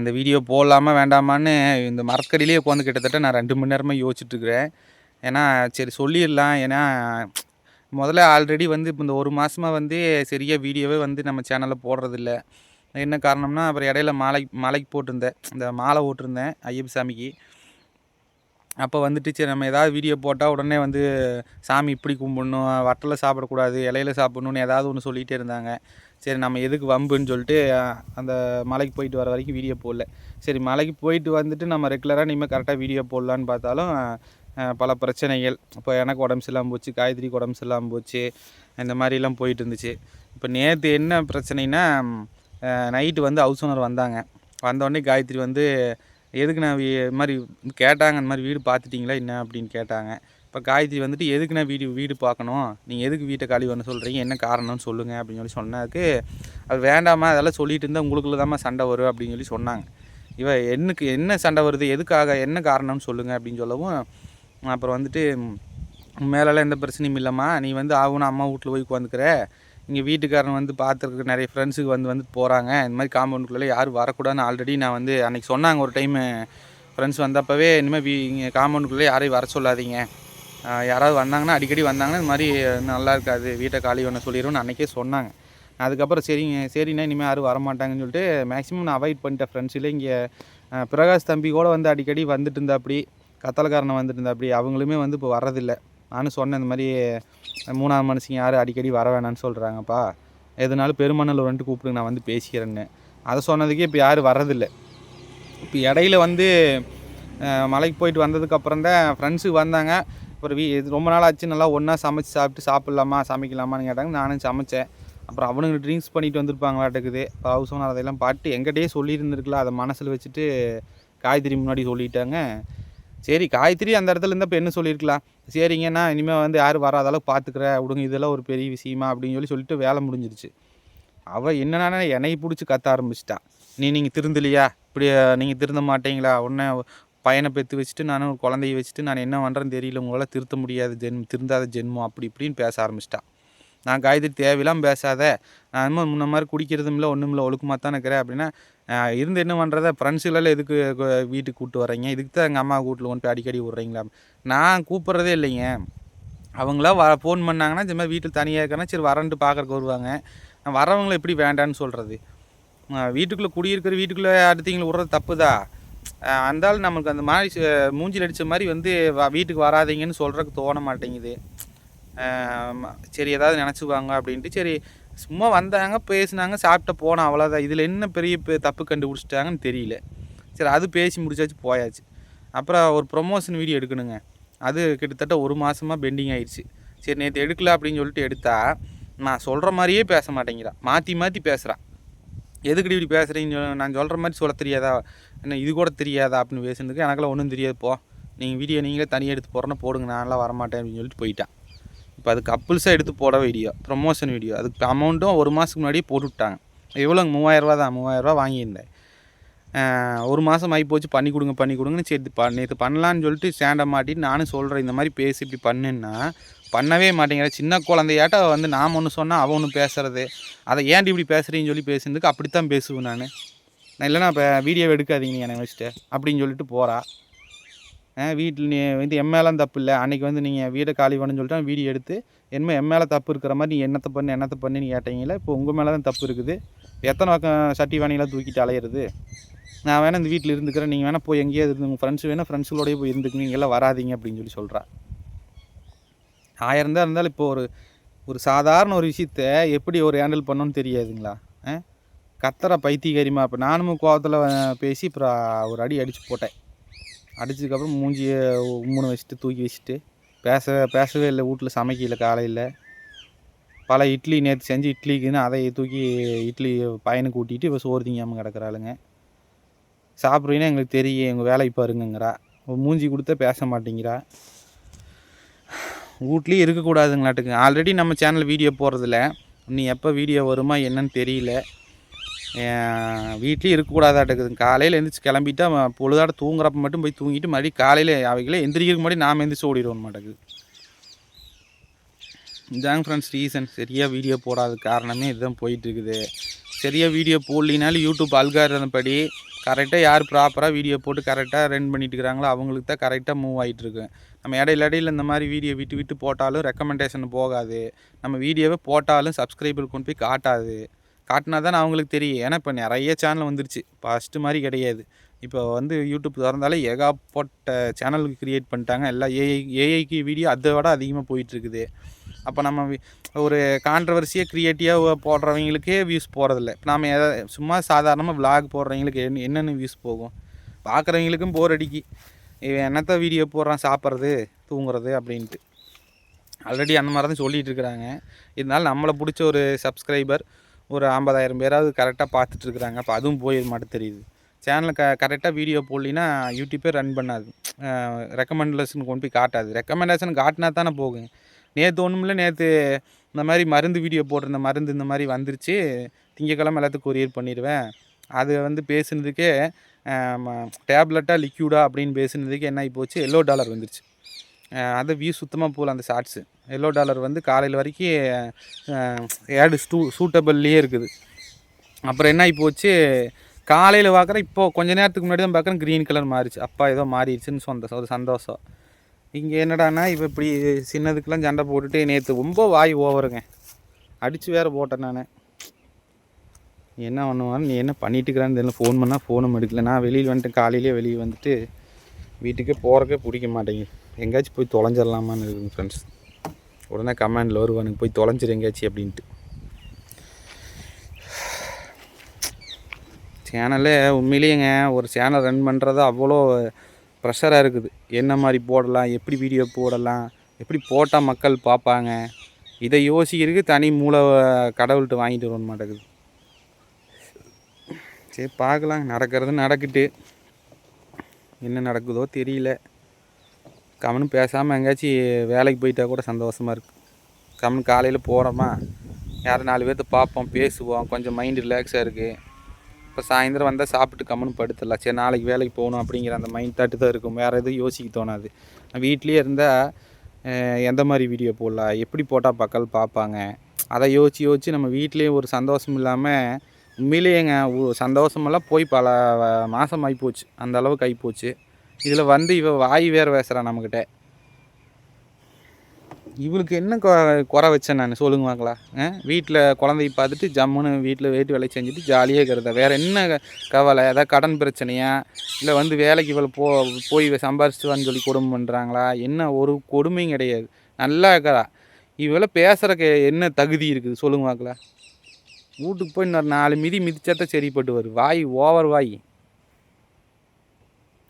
இந்த வீடியோ போடலாமா வேண்டாமான்னு இந்த மரக்கடியிலே உட்காந்து கிட்டத்தட்ட நான் ரெண்டு மணி நேரமாக யோசிச்சுட்ருக்குறேன் ஏன்னா சரி சொல்லிடலாம். ஏன்னா முதல்ல ஆல்ரெடி வந்து இப்போ இந்த ஒரு மாதமாக வந்து சரியாக வீடியோவே வந்து நம்ம சேனலில் போடுறதில்ல. என்ன காரணம்னா அப்புறம் இடையில மாலை மாலைக்கு போட்டிருந்தேன். இந்த மாலை ஓட்டிருந்தேன் ஐயப்ப சாமிக்கு. அப்போ வந்துட்டு சரி நம்ம ஏதாவது வீடியோ போட்டால் உடனே வந்து சாமி இப்படி கும்பிடணும் வட்டலை சாப்பிடக்கூடாது இலையில சாப்பிடணும்னு ஏதாவது ஒன்று சொல்லிகிட்டே இருந்தாங்க. சரி நம்ம எதுக்கு வம்புன்னு சொல்லிட்டு அந்த மலைக்கு போயிட்டு வர வரைக்கும் வீடியோ போடல. சரி மலைக்கு போயிட்டு வந்துட்டு நம்ம ரெகுலராக இனிமேல் கரெக்டாக வீடியோ போடலான்னு பார்த்தாலும் பல பிரச்சனைகள். இப்போ எனக்கு உடம்பு சரியில்லாமல் போச்சு காயத்ரிக்கு உடம்பு சரியில்லாமல் போச்சு இந்த மாதிரிலாம் போயிட்டு இருந்துச்சு. இப்போ நேற்று என்ன பிரச்சனைனா நைட்டு வந்து ஹவுஸ் ஓனர் வந்தாங்க. வந்தோடனே காயத்ரி வந்து எதுக்கு நான் வீ- இது மாதிரி கேட்டாங்க இந்த மாதிரி வீடு பார்த்துட்டிங்களா என்ன? அப்படின்னு கேட்டாங்க. இப்போ காயத்ரி வந்துட்டு எதுக்கு நான் வீடு வீடு பார்க்கணும்? நீங்கள் எதுக்கு வீட்டை காலி பண்ண சொல்கிறீங்க என்ன காரணம்னு சொல்லுங்கள் அப்படின்னு சொல்லி சொன்னதுக்கு அது வேண்டாமா அதெல்லாம் சொல்லிட்டு இருந்தால் உங்களுக்குள்ள தாம்மா சண்டை வரும் அப்படின்னு சொல்லி சொன்னாங்க. இவ என்னக்கு என்ன சண்டை வருது? எதுக்காக? என்ன காரணம்னு சொல்லுங்கள் அப்படின்னு சொல்லவும் அப்புறம் வந்துட்டு மேலெல்லாம் எந்த பிரச்சனையும் இல்லைம்மா. நீ வந்து ஆகுன அம்மா வீட்டில் போய் உட்காந்துக்கிற. இங்கே வீட்டுக்காரன் வந்து பார்த்துருக்கு நிறைய ஃப்ரெண்ட்ஸுக்கு வந்து வந்து போகிறாங்க இந்த மாதிரி காம்பவுண்டுக்குள்ளே யாரும் வரக்கூடாதுன்னு ஆல்ரெடி நான் வந்து அன்றைக்கி சொன்னாங்க ஒரு டைமு ஃப்ரெண்ட்ஸ் வந்தப்பவே இனிமேல் வீ இங்கே காம்பவுண்டுக்குள்ளே யாரையும் வர சொல்லாதீங்க. யாராவது வந்தாங்கன்னா அடிக்கடி வந்தாங்கன்னா இந்த மாதிரி நல்லா இருக்காது வீட்டை காலி பண்ண சொல்லிடுவோம்னு அன்றைக்கே சொன்னாங்க. அதுக்கப்புறம் சரிங்க சரிண்ணா இனிமேல் யாரும் வரமாட்டாங்கன்னு சொல்லிட்டு மேக்ஸிமம் நான் அவாய்ட் பண்ணிட்டேன் ஃப்ரெண்ட்ஸில் இங்கே பிரகாஷ் தம்பி கூட வந்து அடிக்கடி வந்துட்டு இருந்தா அப்படி கத்தலக்காரனை வந்துட்டு இருந்தா அப்படி அவங்களுமே வந்து இப்போ வர்றதில்லை. நானும் சொன்னேன் இந்த மாதிரி மூணாவது மனுஷங்க யாரும் அடிக்கடி வர வேணாம்னு சொல்கிறாங்கப்பா எதுனாலும் பெருமண்ணல் வந்துட்டு கூப்பிடுங்க நான் வந்து பேசிக்கிறேன்னு. அதை சொன்னதுக்கே இப்போ யாரும் வர்றதில்லை. இப்போ இடையில வந்து மலைக்கு போயிட்டு வந்ததுக்கப்புறம் தான் ஃப்ரெண்ட்ஸுக்கு வந்தாங்க. அப்புறம் வீ இது ரொம்ப நாள் ஆச்சு நல்லா ஒன்றா சமைச்சு சாப்பிட்டு சாப்பிட்லாமா சமைக்கலாமான்னு கேட்டாங்க. நானும் சமைச்சேன். அப்புறம் அவனுங்க ட்ரிங்க்ஸ் பண்ணிட்டு வந்திருப்பாங்களாட்டுக்குது ஹவுஸ் ஓனர் அதெல்லாம் பாட்டு எங்கிட்டயே சொல்லியிருந்துருக்கலாம். அதை மனசில் வச்சுட்டு காய்த்திரி முன்னாடி சொல்லிட்டாங்க. சரி காய்கறி அந்த இடத்துல இருந்தால் இப்போ என்ன சொல்லியிருக்கலாம்? சரிங்கண்ணா இனிமேல் வந்து யாரும் வராத அளவுக்கு பார்த்துக்குற விடுங்க இதெல்லாம் ஒரு பெரிய விஷயமா அப்படின்னு சொல்லி சொல்லிட்டு வேலை முடிஞ்சிருச்சு. அவள் என்னென்னா என்னை பிடிச்சி கத்த ஆரம்பிச்சிட்டா. நீ நீங்கள் திருந்தலையா? இப்படி நீங்கள் திருந்த மாட்டீங்களா? உடனே பையனை பெற்று வச்சுட்டு நான் ஒரு குழந்தைய வச்சுட்டு நான் என்ன பண்ணுறேன்னு தெரியல உங்களால் திருத்த முடியாத ஜென்மம் திருந்தாத ஜென்மம் அப்படி இப்படின்னு பேச ஆரம்பிச்சிட்டா. நான் காயத்ரி தேவையில்லாம பேசாத நான் இன்னும் முன்ன மாதிரி குடிக்கிறதும் இல்லை ஒன்றும் இல்லை ஒழுக்கமாக தான் இருக்கிறேன் அப்படின்னா இருந்து என்ன பண்ணுறத ஃப்ரெண்ட்ஸுகளெல்லாம் எதுக்கு வீட்டுக்கு கூப்பிட்டு வரீங்க இதுக்கு தான் எங்கள் அம்மா வீட்டில் கொண்டு போய் அடிக்கடி விட்றீங்களா? நான் கூப்பிட்றதே இல்லைங்க. அவங்களா வ ஃபோன் பண்ணாங்கன்னா இந்த மாதிரி வீட்டில் தனியாக இருக்கிறனா சரி வரன்ட்டு பார்க்கறக்கு வருவாங்க. வரவங்களை எப்படி வேண்டான்னு சொல்கிறது வீட்டுக்குள்ளே குடியிருக்கிற வீட்டுக்குள்ளே அடுத்தவங்களை விட்றது தப்பு தான் அந்தாலும் நம்மளுக்கு அந்த மாதிரி மூஞ்சில் அடித்த மாதிரி வந்து வ- வீட்டுக்கு வராதீங்கன்னு சொல்கிறதுக்கு தோண மாட்டேங்குது. சரி ஏதாவது நினச்சிக்குவாங்க அப்படின்ட்டு. சரி சும்மா வந்தாங்க பேசுனாங்க சாப்பிட்ட போனோம் அவ்வளோதான் இதில் என்ன பெரிய பெ- தப்பு கண்டுபிடிச்சிட்டாங்கன்னு தெரியல. சரி அது பேசி முடிச்சாச்சு போயாச்சு. அப்புறம் ஒரு ப்ரொமோஷன் வீடியோ எடுக்கணுங்க. அது கிட்டத்தட்ட ஒரு மாதமாக பெண்டிங் ஆயிடுச்சு சரி நேற்று எடுக்கல அப்படின்னு சொல்லிட்டு எடுத்தா நான் சொல்கிற மாதிரியே பேச மாட்டேங்கிறா. மாற்றி மாற்றி பேசுகிறான் எதுக்குடி இப்படி பேசுகிறீங்க நான் சொல்கிற மாதிரி சொல்ல தெரியாதா? என்ன இது கூட தெரியாதா? அப்படின்னு பேசுனதுக்கு எனக்கெல்லாம் ஒன்றும் தெரியாது போ. நீங்கள் வீடியோ நீங்களே தனியாக எடுத்து போகிறேன்னா போடுங்க நான்லாம் வரமாட்டேன் அப்படின்னு சொல்லிட்டு போயிட்டேன். இப்போ அது கப்புள்ஸாக எடுத்து போட வீடியோ ப்ரொமோஷன் வீடியோ அதுக்கு அமௌண்ட்டும் ஒரு மாதத்துக்கு முன்னாடியே போட்டு விட்டாங்க. எவ்வளோங்க மூவாயிரரூவா தான் மூவாயிரரூவா வாங்கியிருந்தேன். ஒரு மாதம் ஆகி போச்சு பண்ணி கொடுங்க பண்ணி கொடுங்கன்னு சரி ப நேற்று பண்ணலான்னு சொல்லிட்டு ஸ்டாண்டை மாட்டிட்டு நானும் சொல்கிறேன் இந்த மாதிரி பேசி இப்படி பண்ணுன்னா பண்ணவே மாட்டேங்கிற சின்ன குழந்தையாட்ட வந்து நாம் ஒன்று சொன்னால் அவன் ஒன்று பேசுறது. அதை ஏன்டி இப்படி பேசுகிறீன்னு சொல்லி பேசுனதுக்கு அப்படித்தான் பேசுவேன் நான். நான் இல்லைனா இப்போ வீடியோ எடுக்காதீங்க நீ என்னை வச்சுட்டு அப்படின்னு சொல்லிட்டு போகிறா வீட்டில் நீ வந்து எம்மேலாம் தப்பு இல்லை. அன்றைக்கி வந்து நீங்கள் வீடை காலி பண்ணு சொல்லிட்டு வீடியோ எடுத்து என்ன என் மேலே தப்பு இருக்கிற மாதிரி நீ என்னத்தை பண்ணு என்னத்தை பண்ணுன்னு கேட்டீங்களா இப்போ உங்கள் மேலே தான் தப்பு இருக்குது. எத்தனை பக்கம் சட்டி வாணிலாம் தூக்கிட்டு அலையிறது? நான் வேணால் இந்த வீட்டில் இருந்துக்கிறேன். நீங்கள் வேணால் போய் எங்கேயாவது இருந்து உங்கள் ஃப்ரெண்ட்ஸ் வேணால் ஃப்ரெண்ட்ஸுகளோடய போய் இருந்துருக்கீங்க எல்லாம் வராதீங்க அப்படின்னு சொல்லி சொல்கிறா ஆயிரம் தான் இருந்தாலும் இப்போ ஒரு ஒரு சாதாரண ஒரு விஷயத்த எப்படி ஒரு ஹேண்டில் பண்ணோன்னு தெரியாதுங்களா? ஆ? கத்துற பைத்தியகாரிமா. இப்போ நானும் கோவத்தில் பேசி அப்புறம் ஒரு அடி அடித்து போட்டேன். அடித்ததுக்கப்புறம் மூஞ்சியை உம்முன்னு வச்சுட்டு தூக்கி வச்சுட்டு பேச பேசவே இல்லை. வீட்டில் சமைக்கல காலையில். பல இட்லி நேற்று செஞ்சு இட்லிக்குன்னு அதை தூக்கி இட்லி பையனுக்கு கூட்டிகிட்டு இப்போ சோறு திங்காமல் கிடக்குறாளுங்க சாப்பிட்றீங்கன்னா எங்களுக்கு தெரியும் எங்கள் வேலைக்கு பாருங்கங்கிறா. மூஞ்சி கொடுத்தா பேச மாட்டேங்கிறா. வீட்லேயே இருக்கக்கூடாதுங்களாட்டுக்கு. ஆல்ரெடி நம்ம சேனல் வீடியோ போடுறதில்ல நீ எப்போ வீடியோ வருமா என்னன்னு தெரியல. வீட்லேயும் இருக்கக்கூடாதாட்டுக்குது. காலையில் எழுந்திரிச்சு கிளம்பிட்டா பொழுதாட தூங்குறப்ப மட்டும் போய் தூங்கிட்டு மறுபடியும் காலையில் அவைகளே எந்திரிக்கிறதுக்கு முன்னாடி நாம் எந்திரிச்சு ஓடிடுவோம் மாட்டேங்குது இதாங்க ஃப்ரெண்ட்ஸ் ரீசன் சரியாக வீடியோ போடாத காரணமே இதுதான் போயிட்டுருக்குது. சரியாக வீடியோ போடலினாலும் யூடியூப் அல்காரதம் படி கரெக்டாக யார் ப்ராப்பராக வீடியோ போட்டு கரெக்டாக ரன் பண்ணிட்டு இருக்கிறாங்களோ அவங்களுக்கு தான் கரெக்டாக மூவ் ஆகிட்டு நம்ம இடையில இடையில இந்த மாதிரி வீடியோ விட்டு விட்டு போட்டாலும் ரெக்கமெண்டேஷன் போகாது. நம்ம வீடியோவை போட்டாலும் சப்ஸ்கிரைபர் கொண்டு போய் காட்டாது. காட்டினா தான் அவங்களுக்கு தெரியும். ஏன்னா இப்போ நிறைய சேனல் வந்துருச்சு. ஃபஸ்ட்டு மாதிரி கிடையாது. இப்போ வந்து யூடியூப் திறந்தாலே ஏகாப்பட்ட சேனல் க்ரியேட் பண்ணிட்டாங்க. எல்லாம் ஏஐ ஏஐக்கு வீடியோ அதை விட அதிகமாக போயிட்டுருக்குது. அப்போ நம்ம ஒரு கான்ட்ரவர்சியாக க்ரியேட்டிவாக போடுறவங்களுக்கே வியூஸ் போகிறதில்ல இப்போ நாம் எதை சும்மா சாதாரணமாக விளாக் போடுறவங்களுக்கு என்ன என்னென்ன வியூஸ் போகும்? பார்க்குறவங்களுக்கும் போர் அடிக்கி. இவன் என்னத்த வீடியோ போடுறான் சாப்பிட்றது தூங்குறது அப்படின்ட்டு. ஆல்ரெடி அந்த மாதிரி தான் சொல்லிட்டு இருக்கிறாங்க. இருந்தாலும் நம்மளை பிடிச்ச ஒரு சப்ஸ்கிரைபர் ஒரு ஐம்பதாயிரம் பேராவது கரெக்டாக பார்த்துட்ருக்குறாங்க அப்போ அதுவும் போயிட மட்டும் தெரியுது. சேனலில் க கரெக்டாக வீடியோ போடலின்னா யூடியூப்பே ரன் பண்ணாது. ரெக்கமெண்டேஷன் கொண்டு போய் காட்டாது. ரெக்கமெண்டேஷன் காட்டினா தானே போகும். நேற்று ஒன்றுமில்ல நேற்று இந்த மாதிரி மருந்து வீடியோ போட்டிருந்த மருந்து இந்த மாதிரி வந்துருச்சு. திங்கக்கிழமை எல்லாத்துக்கும் கொரியர் பண்ணிடுவேன். அது வந்து பேசுனதுக்கே டேப்லெட்டாக லிக்யூடா அப்படின்னு பேசுனதுக்கு என்ன ஆகி போச்சு? எல்லோ டாலர் வந்துருச்சு. அஹ் அது வியூ சுத்தமாக போகல அந்த ஷார்ட்ஸு எல்லோ டாலர் வந்து காலையில் வரைக்கும் ஏடு ஸ்டூ சூட்டபிள்லேயே இருக்குது. அப்புறம் என்ன ஆகி போச்சு? காலையில் பார்க்குறேன் இப்போ கொஞ்ச நேரத்துக்கு முன்னாடி தான் பார்க்குறேன் க்ரீன் கலர் மாறிச்சு. அப்பா ஏதோ மாறிடுச்சுன்னு சொந்த ஒரு சந்தோஷம். இங்கே என்னடானா இப்போ இப்படி சின்னதுக்கெலாம் சண்டை போட்டுட்டு நேற்று ரொம்ப வாய் ஓவருங்க. அடித்து வேறு போட்டேன் நான். என்ன பண்ணுவான்னு நீ என்ன பண்ணிட்டுக்கிறான்னு தெரியல. ஃபோன் பண்ணால் ஃபோனும் எடுக்கல. நான் வெளியில் வந்துட்டு காலையிலேயே வெளியே வந்துட்டு வீட்டுக்கே போகிறக்கே பிடிக்க மாட்டேங்குது. எங்கேயாச்சும் போய் தொலைஞ்சிடலாமான்னு இருக்குங்க ஃப்ரெண்ட்ஸ் உடனே கமெண்டில் வருவானுங்க போய் தொலைஞ்சிரு எங்கேயாச்சும் அப்படின்ட்டு. சேனலே உண்மையிலேயேங்க ஒரு சேனல் ரன் பண்ணுறது அவ்வளோ ப்ரெஷராக இருக்குது. என்ன மாதிரி போடலாம் எப்படி வீடியோ போடலாம் எப்படி போட்டால் மக்கள் பார்ப்பாங்க இதை யோசிக்கிறதுக்கு தனி மூளை கடவுள்கிட்ட வாங்கிட்டு வர மாட்டேங்குது. சரி பார்க்கலாம் நடக்கிறது நடக்கட்டு என்ன நடக்குதோ தெரியல. கமனு பேசாமல் எங்கேயாச்சும் வேலைக்கு போயிட்டா கூட சந்தோஷமாக இருக்குது கவனம் காலையில் போகிறோமா யாரும் நாலு பேர்த்த பார்ப்போம் பேசுவோம். கொஞ்சம் மைண்டு ரிலாக்ஸாக இருக்குது இப்போ சாயந்தரம் வந்தால் சாப்பிட்டு கம்முன்னு படுத்துடலாம். சரி நாளைக்கு வேலைக்கு போகணும் அப்படிங்கிற அந்த மைண்ட் தாட்டு தான் இருக்கும். வேறு எதுவும் யோசிக்க தோணாது. வீட்லேயே இருந்தால் எந்த மாதிரி வீடியோ போடலாம்? எப்படி போட்டால் பக்கல் பார்ப்பாங்க? அதை யோசித்து யோசித்து நம்ம வீட்லேயே ஒரு சந்தோஷம் இல்லாமல் உண்மையிலேயேங்க சந்தோஷமெல்லாம் போய் பல மாதம் ஆகி போச்சு. அந்த அளவுக்கு போச்சு. இதில் வந்து இவ வாய் வேறு பேசுகிறான் நம்மக்கிட்ட இவளுக்கு என்ன கொ- குறை வச்சேன் நான்? சொல்லுங்க வாங்களா வீட்டில் குழந்தைய பார்த்துட்டு ஜம்முன்னு வீட்டில் வீட்டு வேலை செஞ்சுட்டு ஜாலியாக இருக்கிறதா? வேறு என்ன கவலை? ஏதாவது கடன் பிரச்சனையா? இல்லை வந்து வேலைக்கு இவளை போ போய் இவ சம்பாரிச்சிட்டு சொல்லி கொடுமை பண்ணுறாங்களா என்ன ஒரு கொடுமையும் கிடையாது. நல்லா இருக்கிறா. இவளை பேசுகிறக்கு என்ன தகுதி இருக்குது? சொல்லுங்க வாங்களா வீட்டுக்கு போய் இன்னொரு நாலு மிதி மிதிச்சாத்தான் சரிப்பட்டு வரும் வாய் ஓவர் வாய்.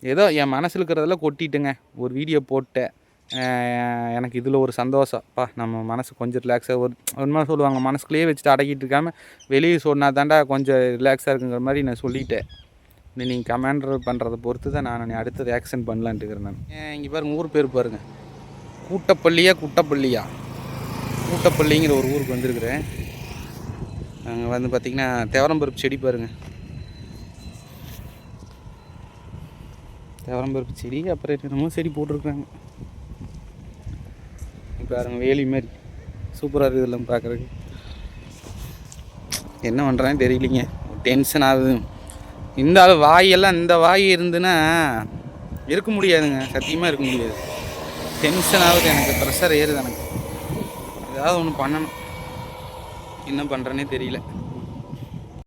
ஏதோ என் மனசில் இருக்கிறதெல்லாம் கொட்டிட்டுங்க. ஒரு வீடியோ போட்டேன். எனக்கு இதில் ஒரு சந்தோஷப்பா நம்ம மனசு கொஞ்சம் ரிலாக்ஸாக ஒரு உண்மை சொல்லுவாங்க மனசுக்குள்ளேயே வச்சுட்டு அடக்கிட்டு இருக்காமல் வெளியே சொன்னா தாண்டா கொஞ்சம் ரிலாக்ஸாக இருக்குங்கிற மாதிரி நான் சொல்லிட்டேன். இந்த நீங்கள் கமாண்டர் பண்ணுறதை பொறுத்து தான் நான் அடுத்தது ரியாக்ஷன் பண்ணலான்ட்டு இருக்கிறேன் நான். இங்கே பாருங்கள் ஊர் பேர் பாருங்கள் கூட்டப்பள்ளியா குட்டப்பள்ளியா? கூட்டப்பள்ளிங்கிற ஒரு ஊருக்கு வந்திருக்கிறேன். அங்கே வந்து பார்த்திங்கன்னா தேவரம்பருப்பு செடி பாருங்கள் தேவரம்பருப்பு செடி அப்புறம் என்னமோ செடி போட்டிருக்காங்க. பாருங்க வேலி மாதிரி. சூப்பராக இருக்குது எல்லாம் பார்க்குறதுக்கு. என்ன பண்ணுறான்னு தெரியலிங்க. டென்ஷன் ஆகுது. இந்த ஆள் வாயெல்லாம் இந்த வாய் இருந்துன்னா இருக்க முடியாதுங்க. சத்தியமாக இருக்க முடியாது. டென்ஷன் ஆகுது எனக்கு. ப்ரெஷர் ஏறுது எனக்கு. ஏதாவது ஒன்று பண்ணணும். என்ன பண்ணுறேனே தெரியல.